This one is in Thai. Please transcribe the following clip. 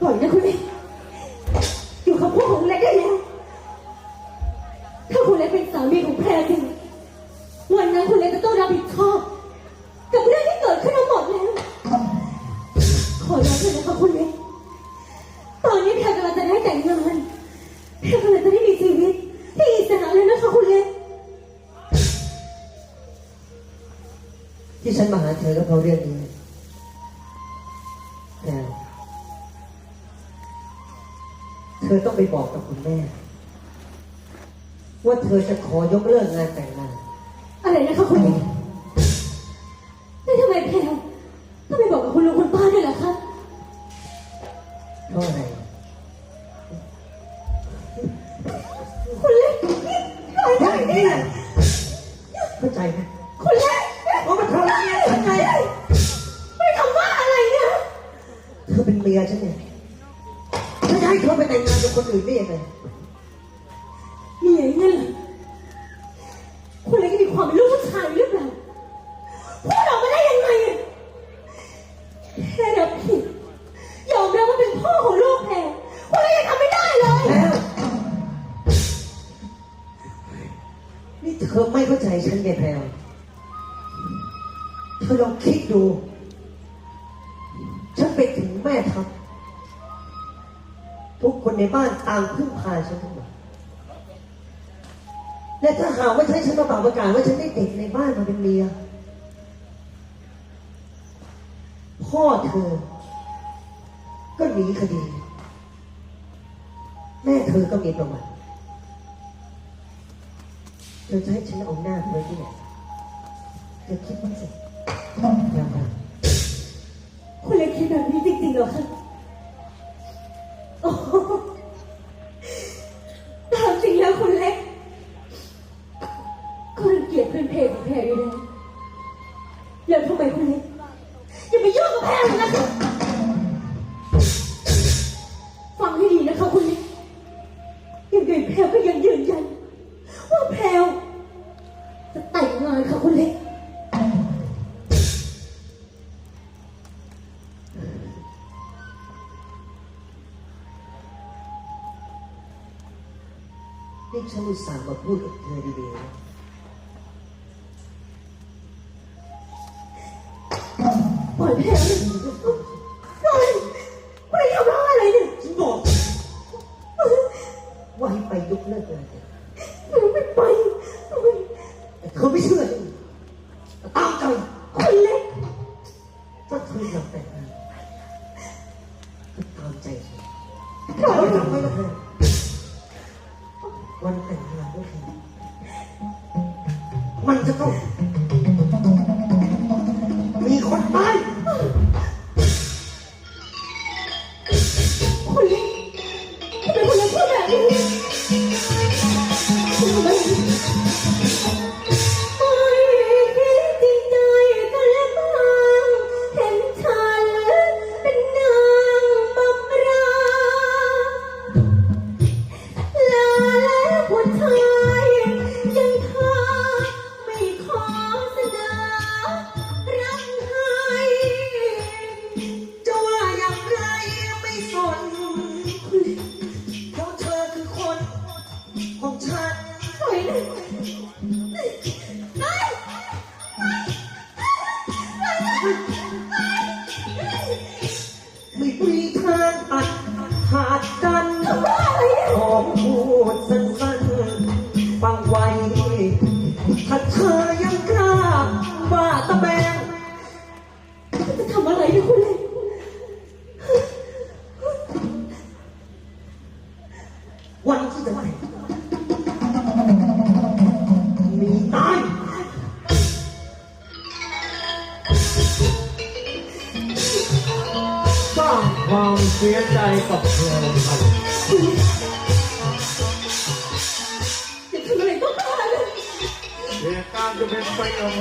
ปล่อยนะคุณเล็กอยู่คำพูดของคุณเล็กได้แล้ว ถ้าคุณเล็กเป็นสามีของแพรจริงวันนั้นคุณเล็กจะต้องรับผิดชอบกับเรื่องที่เกิดขึ้นทั้งหมดแล้ว ขอร้องเถอะนะคะคุณเล็ก ตอนนี้แพรกำลังจะได้แต่งงานแพรกำลังจะได้มีชีวิตที่อิสระเลยนะคะคุณเล็ก ที่ฉันมาหาเธอก็เพราะเรื่องนี้ ธอต้องไปบอกกับคุณแม่ ว่าเธอจะขอยกเลิกงานแต่งงาน อะไรนะคะคุณเล็กแล้วทำไมแพรต้องไปบอกกับคุณลุงคุณป้าด้วยล่ะคะเพราะอะไรคุณเล็กปล่อยหน่อยดิเข้าใจไหมคุณเล็กเพราะมันเธอเป็นเมียฉันไงไม่ทำว่าอะไรเนี่ยเธอเป็นเมียฉันไงไม่ ให้เธอไปแต่งงานกับคนอื่นได้ยังไงมีอย่างนี้เหรอคุณเล็กมีความเป็นลูกผู้ชายหรือเปล่าพูดออกมาได้ยังไงอะแค่รับผิดยอมรับว่าเป็นพ่อของลูกแพรคุณเล็กยังทำไม่ได้เลยแล้วนี่เธอไม่เข้าใจฉันไงแพลวเธอลองคิดดู ฉันไปถึงแม่ทัพ ทุกคนในบ้านต่างพึ่งพาฉันทั้งหมดและถ้าหากว่าใช้ฉันมาเป่าประกาศว่าฉันได้เด็กในบ้านมาเป็นเมีย พ่อเธอ ก็หนีคดี แม่เธอก็มีประวัติเธอจะให้ฉันเอาหน้าเธอไว้ที่ไหนเธอคิดบ้างสิ ฟังให้ดีนะคะคุณเล็กยังไงแพรก็ยังยืนยัน ว่าแพรจะแต่งงานค่ะคุณเล็ก นี่ฉันอุตส่าห์มาพูดกับเธอดีๆนะ ว่าใ ไม่มีทางตัดขาดกันขอพูดสั้นๆฟังไว้ถ้าเธอ เสียใจกับเธอครับอย่าทำอะไรบ้าๆเลย เหตุการณ์จะเป็นไปอย่าง